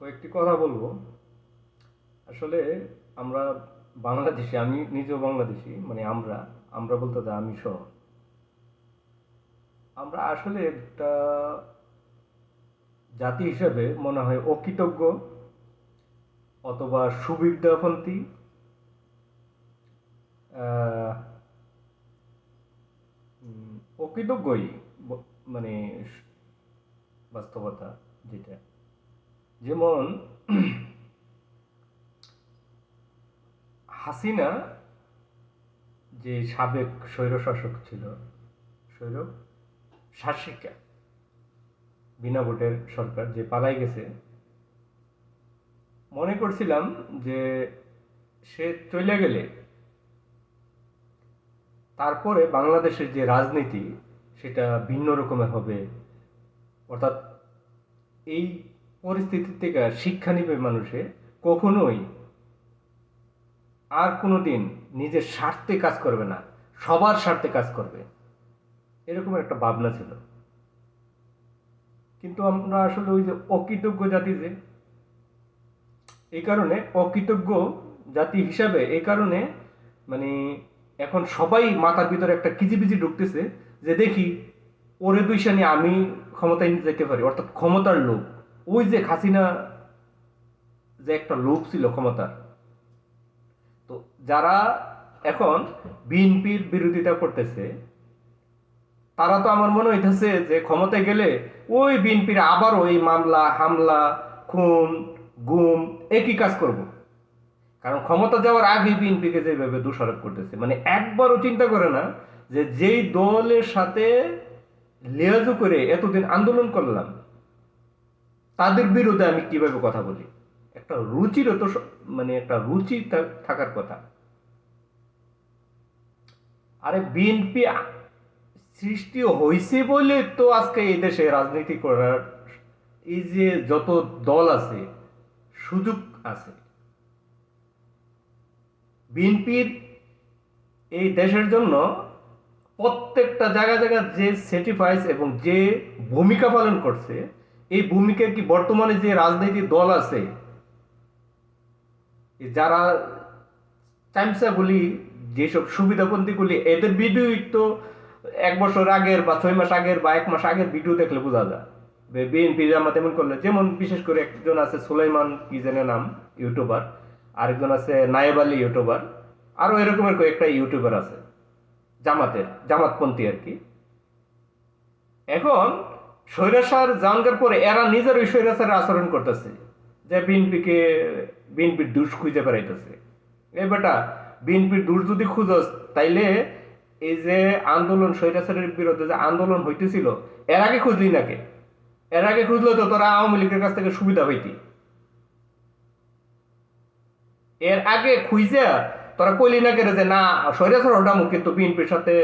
কয়েকটি কথা বলব। আসলে আমরা বাংলাদেশি, আমি নিজেও বাংলাদেশি মানে আমরা আমরা বলতে যা আমি সহ। আমরা আসলে একটা জাতি হিসাবে মনে হয় অকৃতজ্ঞ অথবা সুবিধাপন্থী অকৃতজ্ঞই মানে বাস্তবতা। যেটা। যেমন, হাসিনা যে সাবেক স্বৈরশাসক ছিল, স্বৈর শাসিকা, বিনা ভোটের সরকার যে পালাই গেছে, মনে করছিলাম যে সে চলে গেলে তারপরে বাংলাদেশের যে রাজনীতি, সেটা ভিন্ন রকমের হবে। অর্থাৎ এই পরিস্থিতি থেকে শিক্ষা নিবে মানুষে, কখনোই আর কোনো দিন নিজের স্বার্থে কাজ করবে না, সবার স্বার্থে কাজ করবে। এরকম একটা ভাবনা ছিল। কিন্তু আমরা আসলে ওই যে অকৃতজ্ঞ জাতি যে, এই কারণে অকৃতজ্ঞ জাতি হিসাবে এই কারণে মানে এখন সবাই মাথার ভিতরে একটা কিজিবিজি ঢুকতেছে যে দেখি ওরে দুইশা নিয়ে আমি ক্ষমতায় নিতে যেতে পারি, অর্থাৎ ক্ষমতার লোভ। ওই যে হাসিনা যে একটা লোভ ছিল ক্ষমতার, তো যারা এখন বিএনপির বিরোধিতা করতেছে, তারা তো আমার মনে হইতেছে যে ক্ষমতায় গেলে ওই বিএনপির আবারও এই মামলা, হামলা, খুন, গুম একই কাজ করব। কারণ ক্ষমতা যাওয়ার আগে বিএনপিকে যেভাবে দোষারোপ করতেছে মানে একবারও চিন্তা করে না যে যেই দলের সাথে লেয়াজু করে এতদিন আন্দোলন করলাম, তাদের বিরুদ্ধে আমি কীভাবে কথা বলি? একটা রুচির তো মানে একটা রুচি থাকার কথা। আরে বিএনপি সৃষ্টি হয়েছে বলে তো আজকে এই দেশে রাজনীতি করার এই যে যত দল আছে, সুযোগ আছে। বিএনপির এই দেশের জন্য প্রত্যেকটা জায়গা জায়গা যে স্যাটিফাইস এবং যে ভূমিকা পালন করছে, এই ভূমিকা কি বর্তমানে যে রাজনৈতিক দল আছে যারা চামচাগুলি, যেসব সুবিধাপন্থীগুলি, এদের ভিডিও তো এক বছর আগের বা ছয় মাস আগের বা এক মাস আগের ভিডিও দেখলে বোঝা যায়। বিএনপি জামাত এমন করলে, যেমন বিশেষ করে একজন আছে সুলাইমান, কি নাম ইউটিউবার আরেকজন আছে নায়েব আলী ইউটিউবার আরও এরকমের কয়েকটা ইউটিউবার আছে। জামাতের, জামাতপন্থী আর কি। এখন স্বৈরাচার জানকার পরে এরা নিজের ওই স্বৈরাচারের আচরণ করতেছে, যে বিএনপিকে, বিএনপির দুষ খুঁজে বেড়াইতেছে। এ বেটা, বিএনপির দূর যদি খুঁজস, তাইলে এই যে আন্দোলন, স্বৈরাচারের বিরুদ্ধে যে আন্দোলন হইতেছিল, এর আগে খুঁজলি নাকি এর আগে খুঁজলে তো তোরা আওয়ামী লীগের কাছ থেকে সুবিধা হইতি এর আগে খুঁজে তোরা কইলি না কেন যে না স্বৈরাচার হটামু কিন্তু বিএনপির সাথে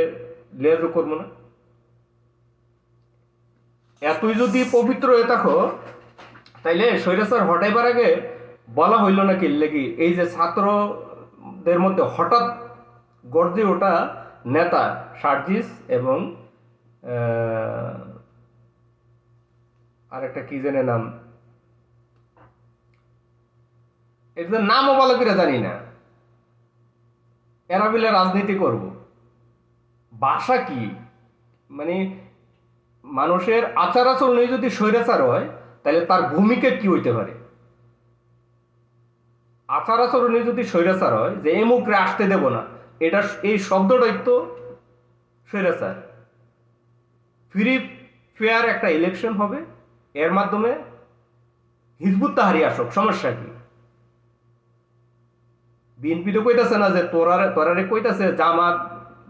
লেজও করব না। এতই যদি পবিত্র হয়ে থাকো তাইলে স্বৈরাচার হটাইবার আগে বলা হইল না কি লেগি এই যে ছাত্রদের মধ্যে হঠাৎ গর্জে ওটা নেতা সার্জিস এবং আহ, আরেকটা কি জানে নাম? এদের নামও বলা করে জানি না। মিলে রাজনীতি করব। ভাষা কি? মানে মানুষের আচার আচরণে যদি স্বৈরাচার হয়, তাহলে তার ভূমিকা কি হইতে পারে? আচার আচরণে যদি স্বৈরাচার হয়, যে এমুকরে আসতে দেব না, এটা এই শব্দটাই তো স্বৈরাচার। ফ্রি, ফেয়ার একটা ইলেকশন হবে, এর মাধ্যমে হিজবুত তাহারি আসক, সমস্যা কি? বিএনপি তো কইতাছে না যে তোরারে তোরারে কইতাছে জামাত,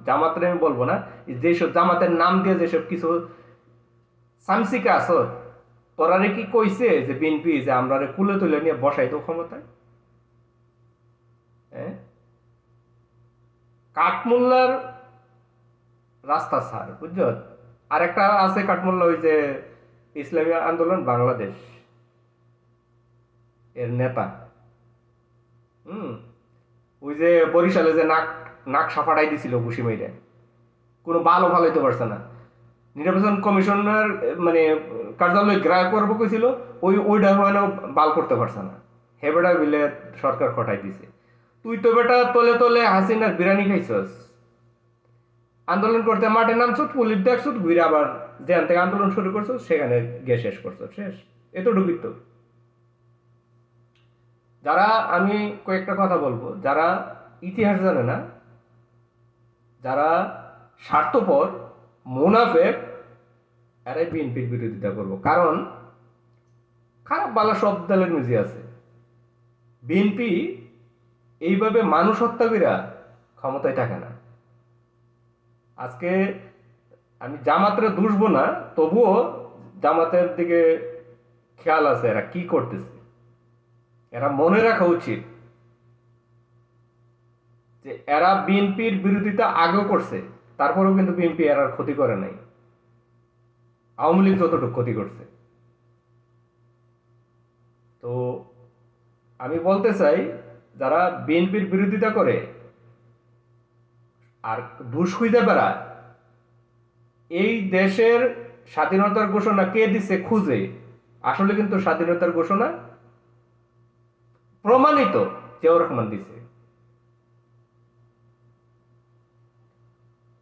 জামাতের আমি বলব না, যেসব জামাতের নাম দিয়ে যেসব কিছু সামসিকা আস তোরারে কি কইছে যে বিএনপি যে আমরা কুলে তুলে নিয়ে বসাই তো ক্ষমতায়? হ্যাঁ কাঠমোল্লার রাস্তা স্যার বুঝছ? আর একটা আছে কাঠমোল্লা ওই যে ইসলামী আন্দোলন বাংলাদেশ, এর নেতা। হুম? ওই যে বরিশালে যে নাক নাক সাফাটাই দিছিল ঘুষি মেরে কোনো ভালো ভালো হইতে পারছে না। নির্বাচন কমিশনার মানে কার্যালয় গ্রাহ করব কইছিল, ওই ওইটা মানে বাল করতে পারছে না। হে বেটা বিলে সরকার খটাই দিছে। তুই তো বেটা তলে তলে হাসিনার বিরিয়ানি খাইছস। আন্দোলন করতে মাঠে নামছো পুলিশ দেখছ ঘুরে আবার যেখান থেকে আন্দোলন শুরু করছ সেখানে গিয়ে শেষ করছ শেষ। এতটুকুই তো। যারা আমি কয়েকটা কথা বলব, যারা ইতিহাস জানে না, যারা স্বার্থপর, মুনাফেক, এরাই বিএনপির বিরোধিতা করব। কারণ খারাপ বালা সব দলের মিজি আছে। বিএনপি এইভাবে মানুষ হত্যা ক্ষমতায় থাকে না। আজকে আমি জামাতের দুষবো না, তবুও জামাতের দিকে খেয়াল আছে এরা কি করতেছে। এরা মনে রাখা উচিত যে এরা বিএনপির বিরোধিতা আগেও করছে, তারপরেও কিন্তু বিএনপি এরার ক্ষতি করে নাই। আওয়ামী লীগ যতটুকু ক্ষতি করছে। তো আমি বলতে চাই, যারা বিএনপির বিরোধিতা করে আর ঘুষ খুঁজে বেড়ায়, এই দেশের স্বাধীনতার ঘোষণা কে দিছে খুঁজে? আসলে কিন্তু স্বাধীনতার ঘোষণা প্রমাণিত জিয়াউর রহমান দিছে।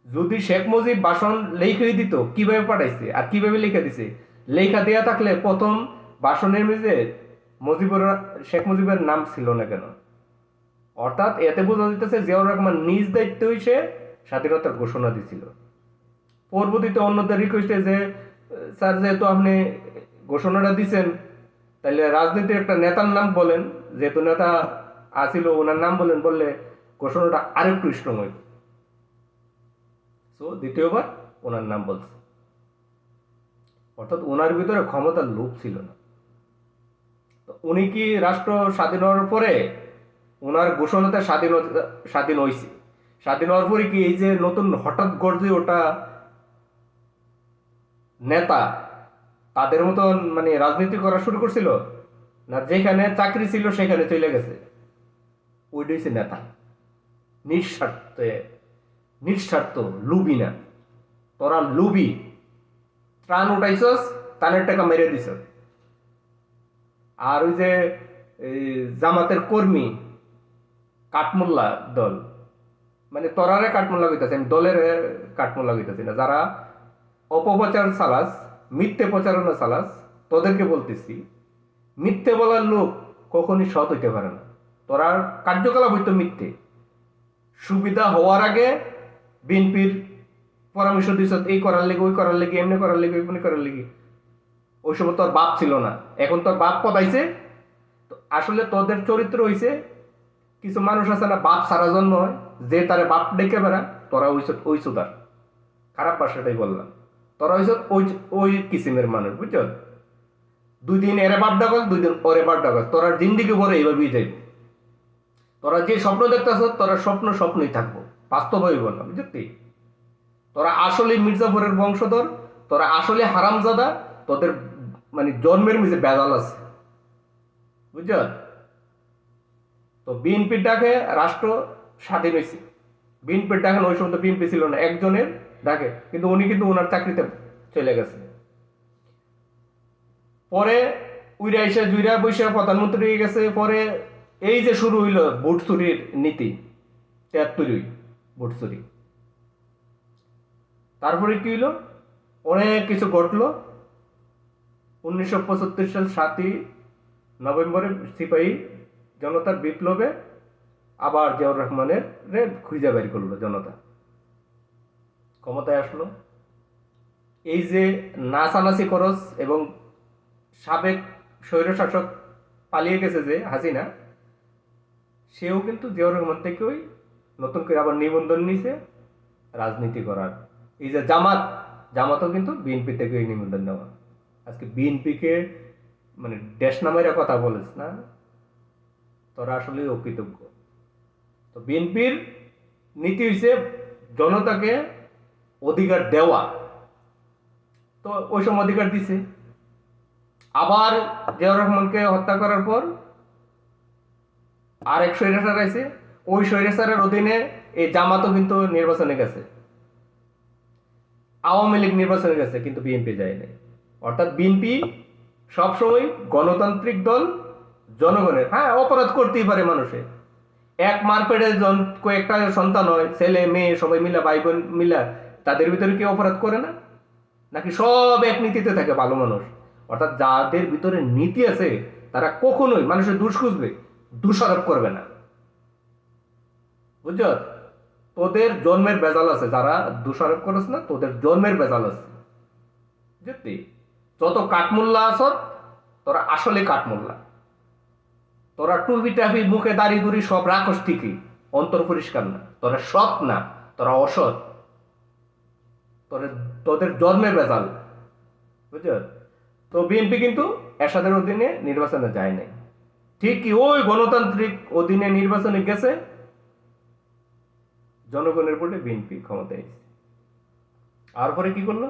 যদি শেখ মুজিব ভাষণ লিখে দিত, কীভাবে পাঠাইছে আর কীভাবে লিখে দিছে? লেখা দেয়া থাকলে প্রথম ভাষণের মেঝে মুজিবুর, শেখ মুজিবের নাম ছিল না কেন? অর্থাৎ এতে বোঝা যেতেছে জিয়াউর রহমান নিজ দায়িত্ব সে স্বাধীনতার ঘোষণা দিছিল। পরবর্তীতে অন্যদের রিকোয়েস্টে যে, স্যার, যেহেতু আপনি ঘোষণাটা দিছেন তাহলে রাজনীতির একটা নেতার নাম বলেন। যেহেতু নেতা আসিল ওনার নাম বলেন, বললে ঘোষণাটা আরেকটু স্ট্রং হইত। সো দ্বিতীয়বার ওনার নাম বলছে। অর্থাৎ ওনার ভিতরে ক্ষমতার লোভ ছিল না। উনি কি রাষ্ট্র স্বাধীন হওয়ার পরে ওনার ঘোষণাতে স্বাধীন স্বাধীন হয়েছে স্বাধীন হওয়ার পরে কি এই যে নতুন হঠাৎ গর্জে ওটা নেতা তাদের মতন মানে রাজনীতি করা শুরু করছিল? না, যেখানে চাকরি ছিল সেখানে চলে গেছে। ওইটাই হচ্ছে নেতা। নিঃস্বার্থে, নিঃস্বার্থ, লুবি না। তোরা লুবি। ত্রাণ উঠাইছস তানের টাকা মেরে দিছ আর ওই যে জামাতের কর্মী, কাঠমোল্লা দল। মানে তরারে কাঠমোল্লা কইতাছে, আমি দলের কাঠমোল্লা কইতাছি না। যারা অপপ্রচার চালাস, মিথ্যে প্রচারণা চালাস, তোদেরকে বলতেছি মিথ্যে বলার লোক কখনই সৎ হইতে পারে না। তোরা কার্যকলাপ হইতো মিথ্যে। সুবিধা হওয়ার আগে বিএনপির পরামর্শ দিস এই করার লেগে, ওই করার লেগে, এমনি করার লেগে এমনি করার লেগে। ওই সময় তোর বাপ ছিল না। এখন তোর বাপ পদাইছে। তো আসলে তোদের চরিত্র হইছে, কিছু মানুষ আছে না, বাপ সারা জন্ম হয়। যে তারে বাপ ডেকে বেড়া তোরা ওই ওই সুদার। খারাপ ভাষাটাই বললাম। তোরা হইছ ওই ওই কিসিমের মানুষ, বুঝছ? দুই দিন এরে বাপ ডাকস দুই দিন ওরে বাপ ডাকস তোরা জিন্দিগি ভরে এইভাবেই যাইব। তোরা যে স্বপ্ন দেখতেছ, তোরা স্বপ্ন স্বপ্নই থাকব। বাস্তব হইব না, বুঝলি? তোরা আসলে মির্জাফরের বংশধর, তোরা আসলে হারামজাদা, তোদের মানে জন্মের মিজে বেজাল আছে। বুঝছ? তো বিএনপির ডাকে, রাষ্ট্র স্বাধীন হয়েছে বিএনপির ডাকে ওই সময় তো বিএনপি ছিল না, একজনের ডাকে, কিন্তু উনি কিন্তু ওনার চাকরিতে চলে গেছে। পরে উইরা এসে জুইরা বৈশা প্রধানমন্ত্রী হয়ে গেছে, পরে এই যে শুরু হইল ভোট চুরির নীতি, তেয়াত্তরই ভোট চুরি। তারপরে কি হইল? অনেক কিছু ঘটলো। উনিশশো পঁচাত্তর সাল সাতই নভেম্বরে সিপাহী জনতার বিপ্লবে আবার জিয়াউর রহমানের রে খুঁজে বের করল জনতা। ক্ষমতায় আসলো। এই যে নাচানাচি খরচ এবং সাবেক স্বৈরশাসক পালিয়ে গেছে যে হাসিনা, সেও কিন্তু জিয়াউর রহমান থেকেই নতুন করে আবার নিবন্ধন নিছে, রাজনীতি করার। এই যে জামাত, জামাতও কিন্তু বিএনপি থেকে থেকেই নিবন্ধন নেওয়া। আজকে বিএনপিকে মানে দেশ নামের কথা বলিস না, তোরা আসলে অকৃতজ্ঞ। তো বিএনপির নীতি হচ্ছে জনতাকে অধিকার দেওয়া। তো ওই সময় অধিকার দিছে। আবার জিয়াউর রহমানকে হত্যা করার পর আর এক স্বৈরাচার আছে ওই স্বৈরাচারের অধীনে এই জামাতও কিন্তু নির্বাচনে গেছে। আওয়ামী লীগ নির্বাচনে গেছে, কিন্তু বিএনপি যায়নি অর্থাৎ বিএনপি সবসময় গণতান্ত্রিক দল, জনগণের হ্যাঁ অপরাধ করতেই পারে মানুষে এক মারপেটে জন, কয়েকটা সন্তান হয়, ছেলে, মেয়ে, সবাই মিলা ভাই বোন মিলা, তাদের ভিতরে কি অপরাধ করে না? নাকি সব এক নীতিতে থাকে ভালো মানুষ? অর্থাৎ যাদের ভিতরে নীতি আছে, তারা কখনোই মানুষের দুষ খুঁজবে দোষারোপ করবে না। বুঝছ? তোদের জন্মের বেজাল আছে, যারা দোষারোপ করিস না, তোদের জন্মের বেজাল আছে। বুঝলি? যত কাঠমুল্লা আস তোরা আসলে কাঠমুল্লা। তোরা টুপি টাপি মুখে দাড়ি দুড়ি সব রাখস ঠিকই, অন্তর পরিষ্কার না। তোরা সৎ না, তোরা অসৎ। তোদের তোদের জন্মের বেজাল বুঝছ? তো বিএনপি কিন্তু এরশাদের অধীনে নির্বাচনে যায় নাই। ঠিক কি ওই গণতান্ত্রিক অধীনে নির্বাচনে গেছে? জনগণের ভোটে বিএনপি ক্ষমতায় এসেছে। আর পরে কি করল?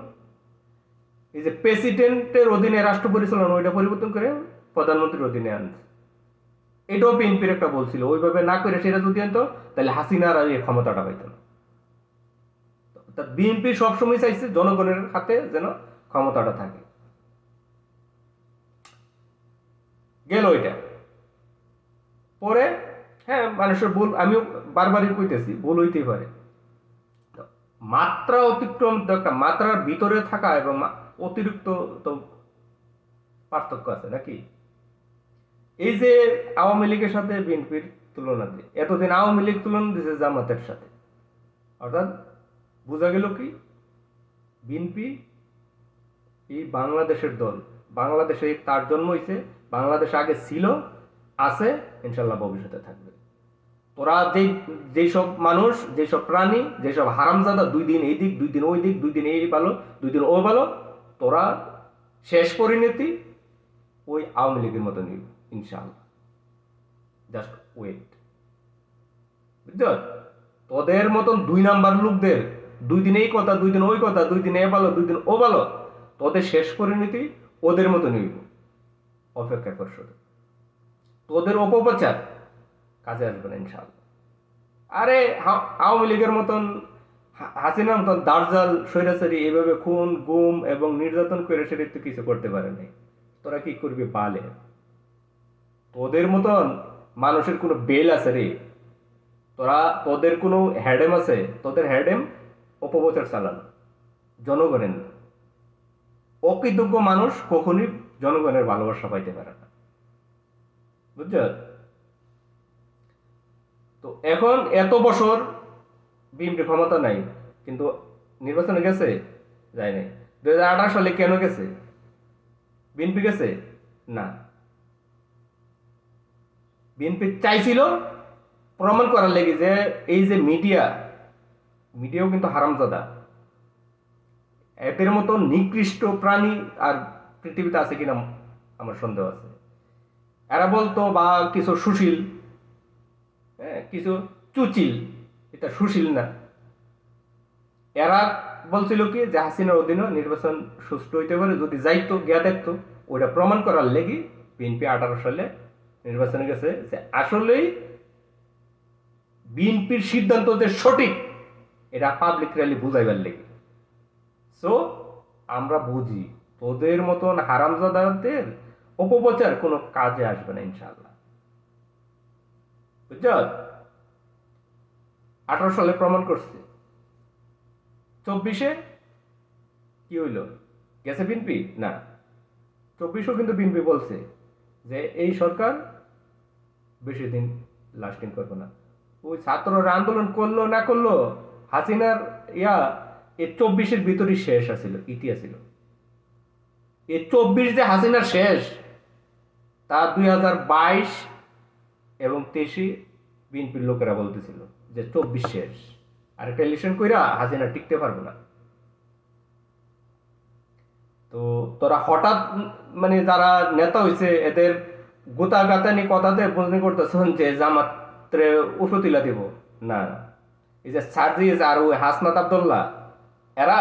এই যে প্রেসিডেন্টের অধীনে, রাষ্ট্র পরিচালনা ওইটা পরিবর্তন করে প্রধানমন্ত্রীর অধীনে আনছে। এটাও বিএনপির একটা বলছিল ওইভাবে না করে সেটা যদি আনতো, তাহলে হাসিনার আর এই ক্ষমতাটা পাইত না। বিএনপি সবসময় চাইছে জনগণের হাতে যেন ক্ষমতাটা থাকে। গেল ওইটা। পরে হ্যাঁ মানুষের ভুল, আমিও বারবারই কইতেছি, ভুল হইতেই পারে। মাত্রা অতিক্রম তো একটা মাত্রার ভিতরে থাকা এবং অতিরিক্ত তো পার্থক্য আছে নাকি? এই যে আওয়ামী লীগের সাথে বিএনপির তুলনা দিয়ে, এতদিন আওয়ামী লীগ তুলনা দিয়েছে জামাতের সাথে। অর্থাৎ বোঝা গেল কি? বিএনপি এই বাংলাদেশের দল, বাংলাদেশে তার জন্ম হয়েছে বাংলাদেশ আগে ছিল, আছে ইনশাল্লাহ ভবিষ্যতে থাকবে। তোরা যেই যেসব মানুষ যেসব প্রাণী যেসব হারামজাদা, দুই দিন এই দিক, দুই দিন ওই দিক, দুই দিন এই ভালো, দুই দিন ও ভালো, তোরা শেষ পরিণতি ওই আওয়ামী লীগের মতো নিব ইনশাল্লাহ জাস্ট ওয়েট বুঝছ তোদের মতন দুই নাম্বার লোকদের, দুই দিন এই কথা, দুই দিন ওই কথা, দুই দিন এ ভালো, দুই দিন ও ভালো, তোদের শেষ পরিণতি ওদের মতো নিব অপেক্ষা কর শুধু। তোদের অপপ্রচার কাজে আসবে না আরে আওয়ামী লীগের মতন হা- হাসিনার মতন দার্জাল, স্বৈরাচারী এভাবে খুন, গুম এবং নির্যাতন করে সেটা তো কিছু করতে পারে নাই। তোরা কি করবি পালে তোদের মতন মানুষের কোনো বেল আছে রে। তোরা, তোদের কোনো হ্যাডেম আছে? তোদের হ্যাডেম অপপ্রচার চালানো, জনগণের। অকৃতজ্ঞ মানুষ কখনই জনগণের ভালোবাসা পাইতে পারে না। বুঝছ? তো এখন এত বছর বিএনপি ক্ষমতা নাই, কিন্তু নির্বাচনে গেছে? যায় নাই। দু হাজার আঠারো সালে কেন গেছে? বিএনপি গেছে? না। বিএনপি চাইছিল প্রমাণ করার লেগে যে এই যে মিডিয়া, মিডিয়াও কিন্তু হারামজাদা। এদের মতো নিকৃষ্ট প্রাণী আর পৃথিবীতে আছে কিনা আমার সন্দেহ আছে। এরা বলতো বা কিছু সুশীল হ্যাঁ কিছু চুচিল, এটা সুশীল না। এরা বলছিল কি যে হাসিনার অধীনে নির্বাচন সুষ্ঠু হইতে পারে, যদি যাইতো, গিয়া দেখতো, ওইটা প্রমাণ করার লেগে বিএনপি আঠারো সালে নির্বাচনে গেছে যে আসলেই বিএনপির সিদ্ধান্ত যে সঠিক, এটা পাবলিক র্যালি বুঝাইবার লেগে। সো আমরা বুঝি। তোদের মতন হারামজাদাদের অপপ্রচার কোনো কাজে আসবে না, ইনশাআল্লাহ। বুঝছ? আঠারো সালে প্রমাণ করছে। চব্বিশে কি হইল? গেছে বিনপি না। চব্বিশেও কিন্তু বিনপি বলছে যে এই সরকার বেশি দিন লাস্টিং করবে না। ওই ছাত্ররা আন্দোলন করল, না করল, হাসিনার ইয়া, এই চব্বিশের ভিতরই শেষ আছিল ইতিহাস ছিল এই চব্বিশ যে হাসিনার শেষ, তা দুই হাজার বাইশ এবং তেইশে বিএনপির লোকেরা বলতেছিল যে চব্বিশ শেষ। আর একটা ইলেকশন কইরা হাসিনা টিকতে পারব না। তো তোরা হঠাৎ মানে যারা নেতা হইছে, এদের গোতা গাতানি কথাতে বুঝনি করতেছেন যে জামাত্রে উফতিলা দিব। না না। এই যে সার্জিস আর ওই হাসনাত আবদুল্লাহ, এরা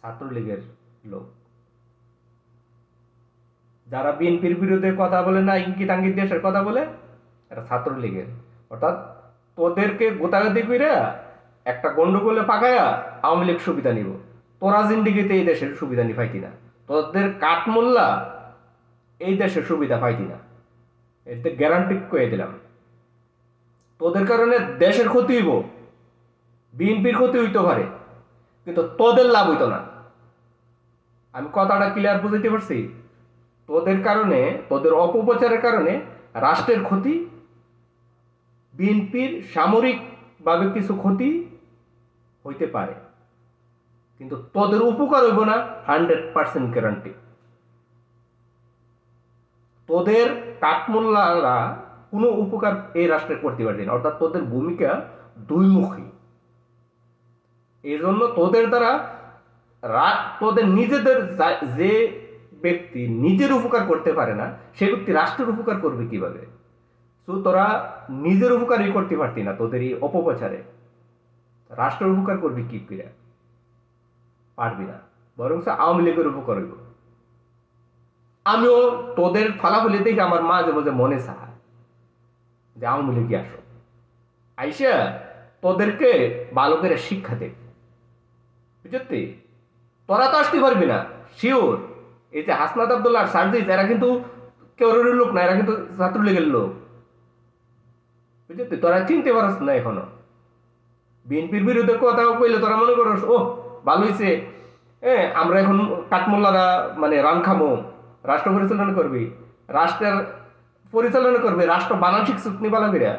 ছাত্রলীগের লোক। যারা বিএনপির বিরুদ্ধে কথা বলে না ইঙ্গিত আঙ্গিত দেশের কথা বলে, এরা ছাত্রলীগের। অর্থাৎ তোদেরকে গোতাগাতি কইরা একটা গন্ডগোলে পাকায়া আওয়ামী লীগ সুবিধা নিব। তোরা জিন্দিগিতে এই দেশের সুবিধা নি পাইতি না। তোদের কাঠমোল্লা এই দেশের সুবিধা পাইতি না। এতে গ্যারান্টি করে দিলাম। তোদের কারণে দেশের ক্ষতি হইব। বিএনপির ক্ষতি হইতে পারে, কিন্তু তোদের লাভ হইতো না। আমি কথাটা ক্লিয়ার বুঝাইতে পারছি? তোদের কারণে, তোদের অপপ্রচারের কারণে রাষ্ট্রের ক্ষতি, বিএনপির সামরিকভাবে কিছু ক্ষতি হইতে পারে। কিন্তু তোদের উপকার হইব না হান্ড্রেড পার্সেন্ট গ্যারান্টি তোদের কাঠমোল্লারা কোনো উপকার এই রাষ্ট্রে করতে পারবে না, অর্থাৎ তোদের ভূমিকা দুইমুখী। এই জন্য তোদের দ্বারা রাত তোদের নিজেদের যে ব্যক্তি নিজের উপকার করতে পারে না, সে ব্যক্তি রাষ্ট্রের উপকার করবে কীভাবে? তো তোরা নিজের উপকারই করতে পারতি না তোদের এই অপপ্রচারে। রাষ্ট্রের উপকার করবি কি করে? পারবি না। বরং আওয়ামী লীগের উপকার হইব। আমিও তোদের ফালাফলি দেখে আমার মাঝে মাঝে মনে চায় যে আওয়ামী লীগে আসো। আইসা তোদেরকে ভালো করে শিক্ষা দেবে বুঝলি তোরা তো আসতে পারবি না শিওর এই যে হাসনাত আবদুল্লাহ সার্জিস এরা কিন্তু কেউ লোক না, এরা কিন্তু ছাত্রলীগের লোক। বুঝলি? তোরা চিনতে পারস না এখনও। বিএনপির বিরুদ্ধে কথা কইলে তোরা মনে করস ও ভালো হয়েছে হ্যাঁ আমরা এখন কাঠমোল্লারা মানে রান খামো। রাষ্ট্র পরিচালনা করবি। রাষ্ট্রের পরিচালনা করবে। রাষ্ট্র বানান শিখছুক নি বালা কইরা?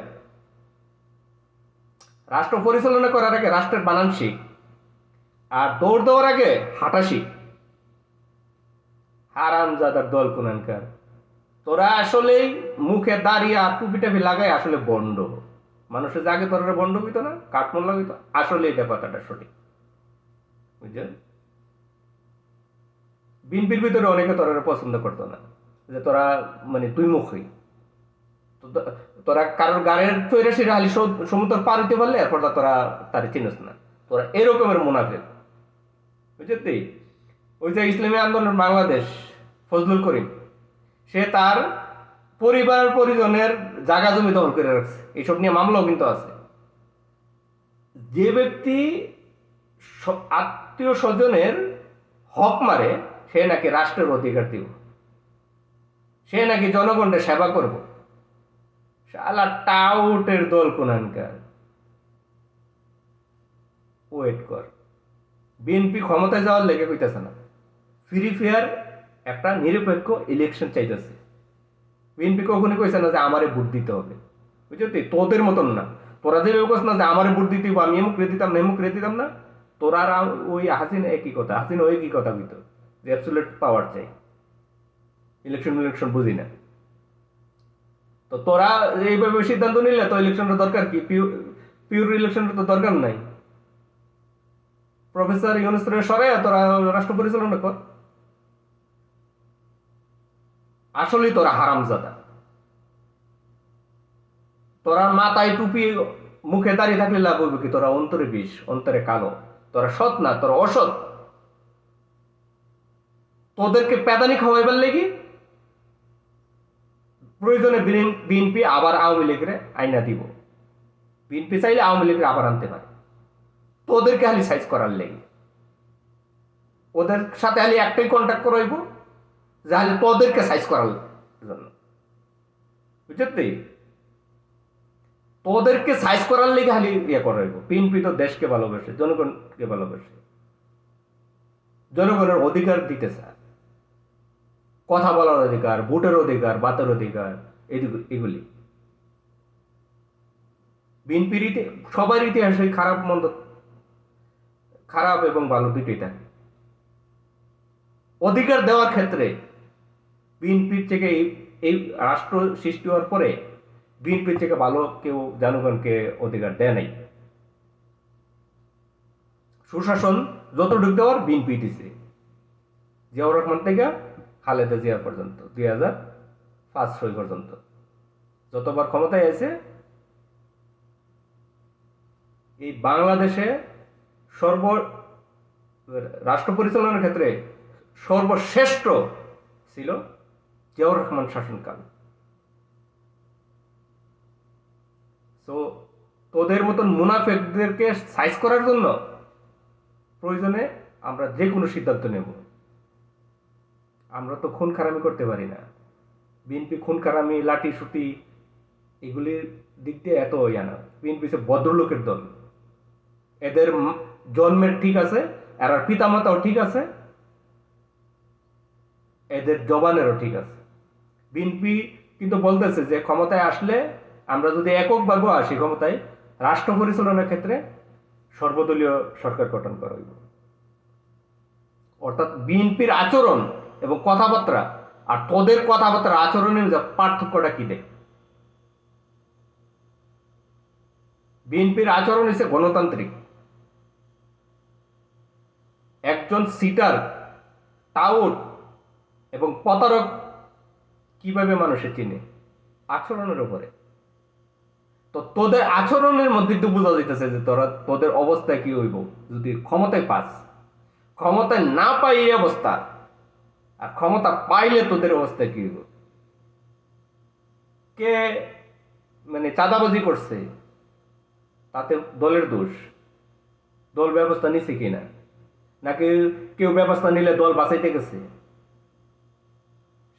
রাষ্ট্র পরিচালনা করার আগে রাষ্ট্রের বানান শিখ। আর দৌড় দেওয়ার আগে হাঁটা শিখ হারামজাদার দল কোনানকার তোরা আসলেই মুখে দাঁড়িয়ে আর টুপি টাপি লাগাই আসলে বন্ড। মানুষের জাগে তোরা বন্ড হইতো না কাঠমোল্লা হইতো। আসলে এটা কথাটা সঠিক। বুঝছেন? বিনপির ভিতরে অনেকে তোরা পছন্দ করতো না, যে তোরা মানে দুই মুখই তোরা কারোর গাড়ির চৈরা সেরা হালি সমুদ্র পার হইতে পারলে এরপর তোরা তার চিনিস না। তোরা এরকমের মুনাফেক। বুঝলি ওই যে ইসলামী আন্দোলন বাংলাদেশ, ফজলুল করিম, সে তার পরিবার পরিজনের জায়গা জমি দখল করে রাখছে। এইসব নিয়ে মামলাও কিন্তু আছে। যে ব্যক্তি আত্মীয় স্বজনের হক মারে, সে নাকি রাষ্ট্রের অধিকার দিব। সে নাকি জনগণের সেবা করব। শালা টাউটের দল কোনানকার ওয়েট কর। বিএনপি ক্ষমতায় যাওয়ার লেগে কইতেছে না। ফ্রি ফেয়ার একটা নিরপেক্ষ ইলেকশন চাইতেছে। বিএনপি কখনই কইছে না যে আমারে ভোট দিতে হবে। বুঝলি? তোদের মতন না। তোরা যে কইস না যে আমারে ভোট দিতে হইবো, আমি এমুক রে দিতাম না এমুক রে দিতাম না তোরা আর ওই হাসিন একই কথা হাসিন ওই একই কথা কইতো যে অ্যাবসুলেট পাওয়ার চাই। ইলেকশন ইলেকশন বুঝি না। তো তোরা এইভাবে সিদ্ধান্ত নিলে তো ইলেকশনটা দরকার কি? পিওর ইলেকশনটা তো দরকার নাই। প্রফেসর ইউনুসের সরে তোরা রাষ্ট্র পরিচালনা কর। আসলেই তোরা হারামজাদা। তোরা মাথায় টুপি, মুখে দাঁড়িয়ে থাকলে লাভ হইবে কি? তোরা অন্তরে বিষ, অন্তরে কালো। তোরা সৎ না, তোরা অসৎ। তোদেরকে প্যাদানি খাওয়াইবার লেগে প্রয়োজনে বিএনপি আবার আওয়ামী লীগের আইনা দিব। বিএনপি চাইলে আওয়ামী লীগের আবার আনতে পারে। তোদেরকে খালি সাইজ করার লেগে? ওদের সাথে খালি একটাই কন্ট্যাক্ট করাইব, যে খালি তোদেরকে সাইজ করার জন্য। বুঝলি তোদেরকে সাইজ করার লেগে খালি ইয়ে করাইব। বিএনপি তো দেশকে ভালোবাসে, জনগণকে ভালোবাসে। জনগণের অধিকার দিতে চায়। কথা বলার অধিকার, ভোটের অধিকার, বাতের অধিকার এগুলি। বিএনপির সবার ইতিহাসে খারাপ মন্দ খারাপ এবং ভালো দুটোই থাকে। অধিকার দেওয়ার ক্ষেত্রে বিএনপির থেকে এই রাষ্ট্র সৃষ্টি হওয়ার পরে বিএনপির থেকে ভালো কেউ জনগণকে অধিকার দেয় নাই। সুশাসন যতটুকু দেওয়ার বিএনপি দিছে। জিয়াউর রহমান থেকে খালেদা জিয়া পর্যন্ত, দুই হাজার পাঁচ ছয় পর্যন্ত। যতবার ক্ষমতায় আছে, এই বাংলাদেশে সর্ব, রাষ্ট্র পরিচালনার ক্ষেত্রে সর্বশ্রেষ্ঠ ছিল জিয়াউর রহমান শাসনকাল। তো তোদের মতন মুনাফেকদেরকে সাইজ করার জন্য প্রয়োজনে আমরা যে কোনো সিদ্ধান্ত নেব। আমরা তো খুন খারামি করতে পারি না। বিএনপি খুন খারামি, লাঠি সুটি, এগুলির দিক দিয়ে এত ইয়া না। বিএনপি হচ্ছে ভদ্রলোকের দল। এদের জন্মের ঠিক আছে আর পিতামাতাও ঠিক আছে, এদের জবানেরও ঠিক আছে। বিএনপি কিন্তু বলতেছে যে ক্ষমতায় আসলে আমরা যদি এককভাবে আসি ক্ষমতায়, রাষ্ট্র পরিচালনার ক্ষেত্রে সর্বদলীয় সরকার গঠন করা হইব। অর্থাৎ বিএনপির আচরণ এবং কথাবার্তা আর তোদের কথাবার্তার আচরণের পার্থক্যটা কি দেখ? বিএনপির আচরণ হচ্ছে গণতান্ত্রিক। একজন সিটার টাউট এবং প্রতারক কীভাবে মানুষে চিনে? আচরণের উপরে। তো তোদের আচরণের মধ্যে তো বোঝা যাইতেছে যে তোরা, তোদের অবস্থা কি হইব? যদি ক্ষমতায় পাস, ক্ষমতায় না পাই এই অবস্থা, আর ক্ষমতা পাইলে তোদের অবস্থা কি হইব? কে মানে চাঁদাবাজি করছে, তাতে দলের দোষ, দল ব্যবস্থা নিছে কিনা? নাকি কেউ ব্যবস্থা নিলে দল বাঁচাইতে গেছে?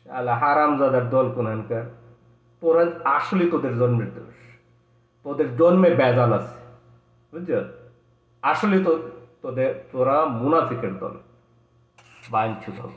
শালা হারামজাদার দল কোনখানকার তোরা আসলে তোদের জন্মের দোষ। তোদের জন্মে বেজাল আছে, বুঝছ? আসলে তো তোদের, তোরা মুনাফিকের দল বাঞ্ছু দল।